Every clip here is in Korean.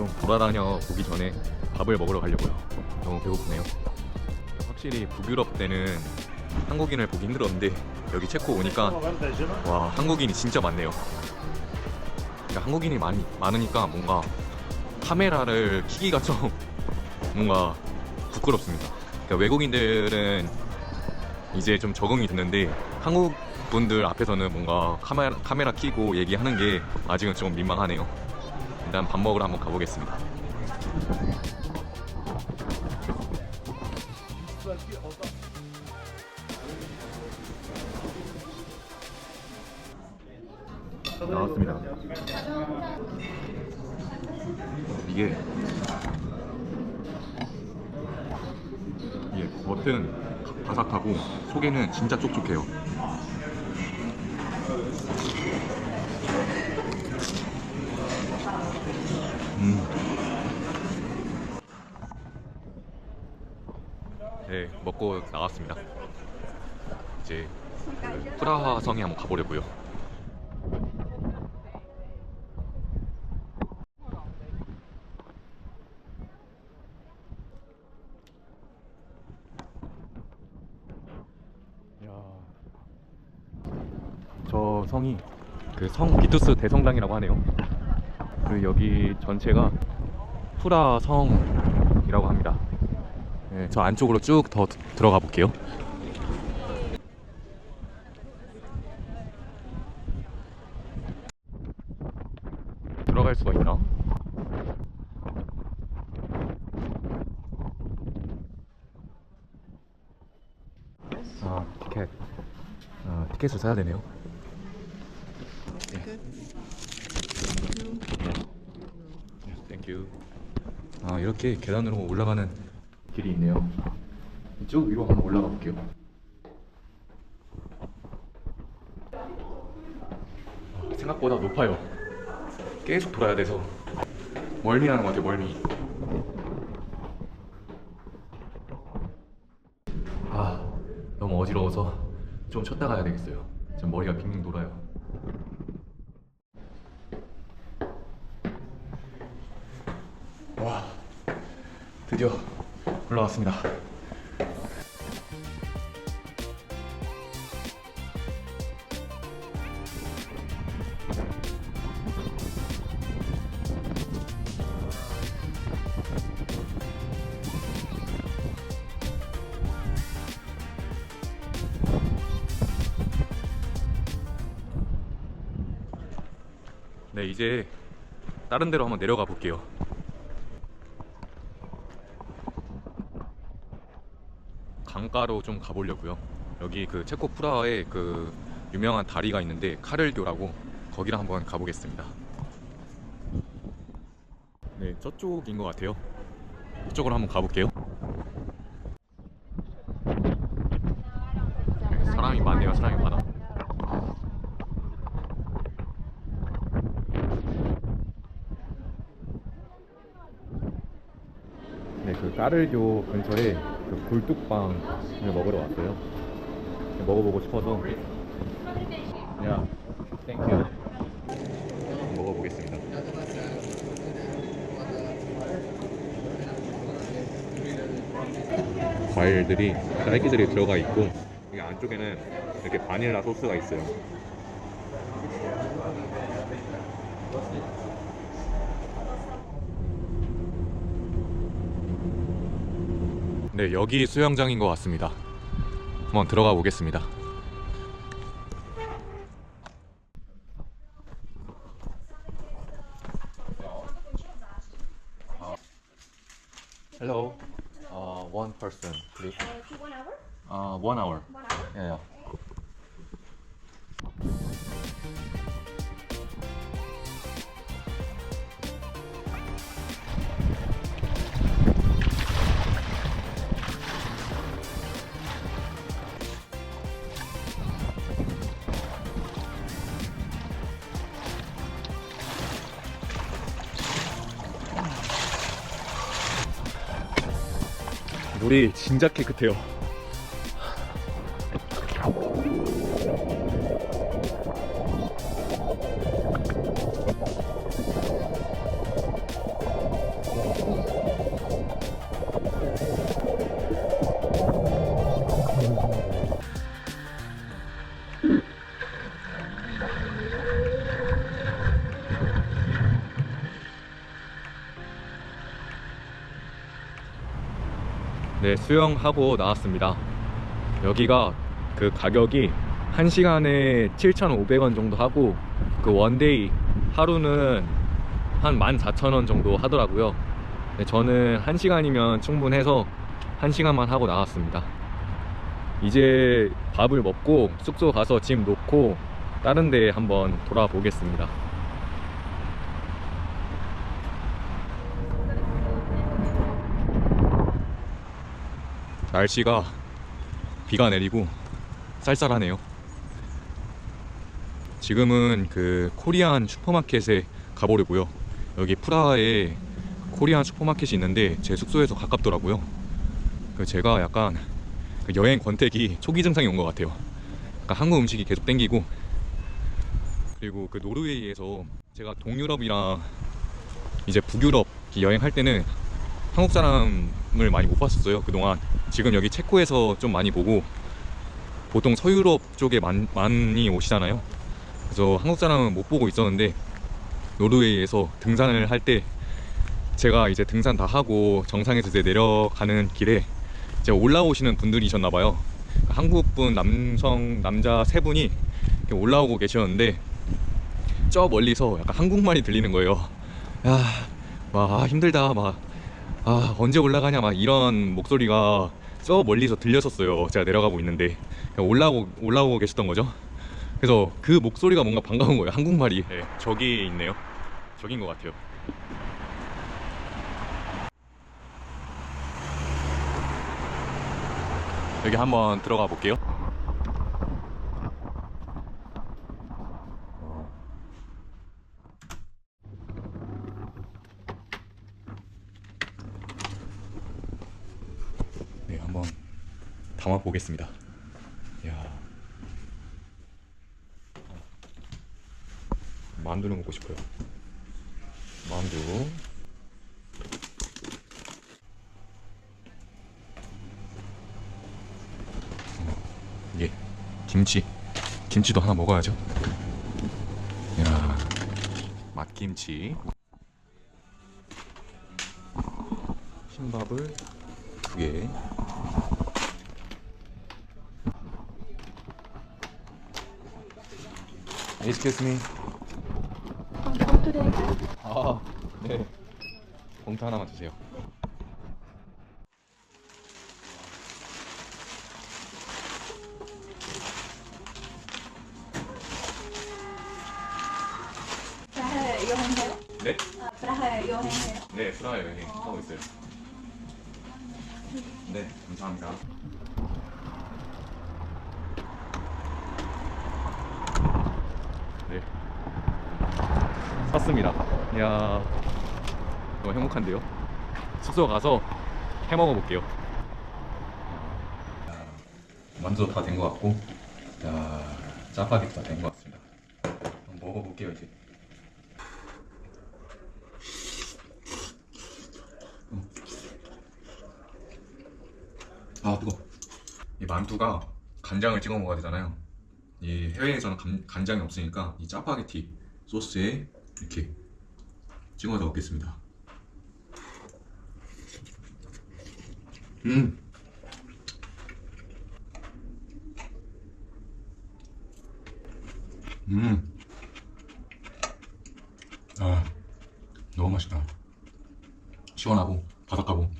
좀 돌아다녀 보기 전에 밥을 먹으러 가려고요. 너무 배고프네요. 확실히 북유럽 때는 한국인을 보기 힘들었는데 여기 체코 오니까 와 한국인이 진짜 많네요. 그러니까 한국인이 많이 많으니까 뭔가 카메라를 키기가 좀 뭔가 부끄럽습니다. 그러니까 외국인들은 이제 좀 적응이 됐는데 한국 분들 앞에서는 뭔가 카메라 카메라 키고 얘기하는 게 아직은 좀 민망하네요. 일단 밥 먹으러 한번 가보겠습니다. 나왔습니다. 이게 이게 겉은 바삭하고 속에는 진짜 촉촉해요. 음. 네, 먹고 나왔습니다. 이제 그 프라하 성에 한번 가보려고요. 저 성이 그 성 비투스 대성당이라고 하네요. 그 여기 전체가 프라 성이라고 합니다. 네, 저 안쪽으로 쭉 더 들어가 볼게요. 들어갈 수가 있나? 아 티켓. 아 티켓을 사야 되네요. 땡큐. 아 이렇게 계단으로 올라가는 길이 있네요. 이쪽 위로 한번 올라가 볼게요. 아, 생각보다 높아요. 계속 돌아야 돼서 멀미 나는 것 같아요. 멀미. 아 너무 어지러워서 좀 쉬었다 가야 되겠어요. 지금 머리가 빙빙 돌아요. 와 드디어 올라왔습니다. 네 이제 다른 데로 한번 내려가 볼게요. 강가로 좀 가보려고요. 여기 그 체코 프라하에 그 유명한 다리가 있는데 카를교라고 거기를 한번 가보겠습니다. 네, 저쪽인 것 같아요. 이쪽으로 한번 가볼게요. 네, 사람이 많네요. 사람이 많아. 네, 그 까를교 근처에 그 굴뚝빵을 먹으러 왔어요. 먹어보고 싶어서. 야, 땡큐. 먹어보겠습니다. 과일들이 딸기들이 들어가 있고 이 안쪽에는 이렇게 바닐라 소스가 있어요. 네, 여기 수영장인 것 같습니다. 한번 들어가 보겠습니다. 물이 진짜 깨끗해요. 이제 수영하고 나왔습니다. 여기가 그 가격이 1시간에 7,500원 정도 하고 그 원데이 하루는 한 14,000원 정도 하더라고요. 근데 저는 1시간이면 충분해서 1시간만 하고 나왔습니다. 이제 밥을 먹고 숙소 가서 짐 놓고 다른 데 한번 돌아보겠습니다. 날씨가 비가 내리고 쌀쌀하네요. 지금은 그 코리안 슈퍼마켓에 가보려고요. 여기 프라하에 코리안 슈퍼마켓이 있는데 제 숙소에서 가깝더라고요. 그 제가 약간 그 여행 권태기 초기 증상이 온 것 같아요. 한국 음식이 계속 땡기고 그리고 그 노르웨이에서 제가 동유럽이랑 이제 북유럽 여행할 때는 한국 사람 을 많이 못 봤었어요. 그동안 지금 여기 체코에서 좀 많이 보고 보통 서유럽 쪽에 많, 많이 오시잖아요. 그래서 한국 사람은 못 보고 있었는데 노르웨이에서 등산을 할 때 제가 이제 등산 다 하고 정상에서 이제 내려가는 길에 이제 올라오시는 분들이셨나 봐요. 한국 분 남성 남자 세 분이 올라오고 계셨는데 저 멀리서 약간 한국말이 들리는 거예요. 야, 막 아, 힘들다. 막 아, 언제 올라가냐 막 이런 목소리가 저 멀리서 들렸었어요. 제가 내려가고 있는데 올라오고 올라오고 계셨던 거죠. 그래서 그 목소리가 뭔가 반가운 거예요. 한국말이. 네, 저기 있네요. 저긴 것 같아요. 여기 한번 들어가 볼게요. 네, 한번 보겠습니다. 야. 만두를 먹고 싶어요. 만두. 어, 예. 김치. 김치도 하나 먹어야죠. 야. 맛김치. 흰밥을 두 개. Excuse me. 아, 네. 봉투 하나만 주세요. 여행해요? 네? 아, 프라하에 여행해요? 네, 프라하 여행 하고 있어요. 네, 감사합니다. 샀습니다. 이야, 너무 행복한데요? 숙소 가서 해 먹어 볼게요. 만두도 다된 것 같고, 야, 짜파게티 다 된 것 같습니다. 먹어볼게요, 이제. 아 뜨거. 이 만두가 간장을 찍어 먹어야 되잖아요. 이 해외에서는 간, 간장이 없으니까 이 짜파게티 소스에 이렇게 찍어서 먹겠습니다. 음. 음. 아, 너무 맛있다. 시원하고 바삭하고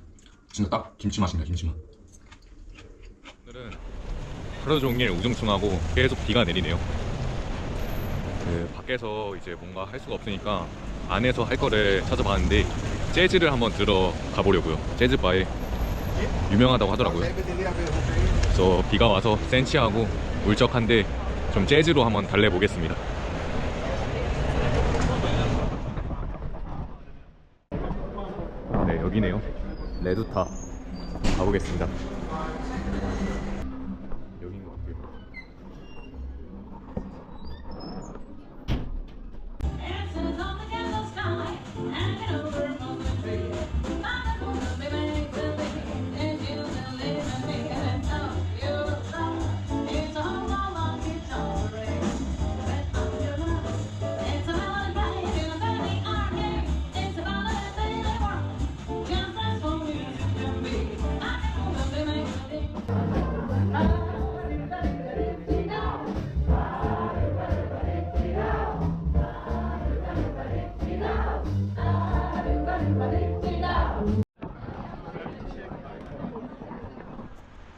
진짜 딱 김치 맛입니다. 김치 맛. 오늘은 하루 종일 우중충하고 계속 비가 내리네요. 그 밖에서 이제 뭔가 할 수가 없으니까 안에서 할 거를 찾아봤는데 재즈를 한번 들어 가 보려고요. 재즈 바에 유명하다고 하더라고요. 그래서 비가 와서 센치하고 울적한데 좀 재즈로 한번 달래 보겠습니다. 네 여기네요. 레두타 가보겠습니다.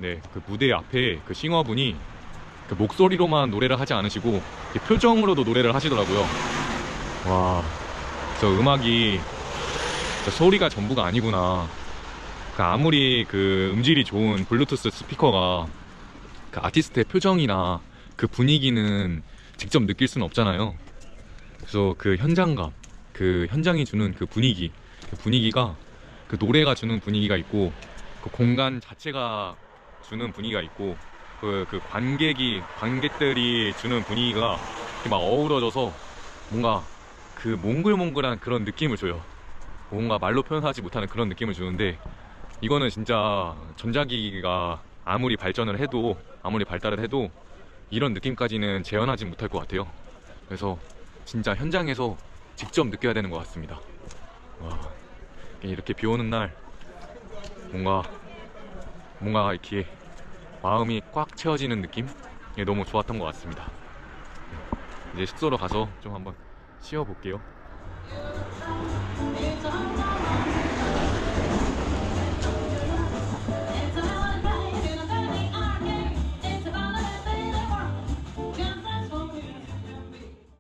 그 무대 앞에 그 싱어분이 그 목소리로만 노래를 하지 않으시고 이 표정으로도 노래를 하시더라고요. 와, 저 음악이 저 소리가 전부가 아니구나. 그 아무리 그 음질이 좋은 블루투스 스피커가 그 아티스트의 표정이나 그 분위기는 직접 느낄 수는 없잖아요. 그래서 그 현장감, 그 현장이 주는 그 분위기, 그 분위기가 그 노래가 주는 분위기가 있고 그 공간 자체가 주는 분위기가 있고 그, 그 관객이 관객들이 주는 분위기가 막 어우러져서 뭔가 그 몽글몽글한 그런 느낌을 줘요. 뭔가 말로 표현하지 못하는 그런 느낌을 주는데 이거는 진짜 전자기기가 아무리 발전을 해도 아무리 발달을 해도 이런 느낌까지는 재현하지 못할 것 같아요. 그래서 진짜 현장에서 직접 느껴야 되는 것 같습니다. 와, 이렇게 비 오는 날 뭔가 뭔가 이렇게 마음이 꽉 채워지는 느낌? 이 너무 좋았던 것 같습니다. 이제 숙소로 가서 좀 한번 쉬어 볼게요. It's alright.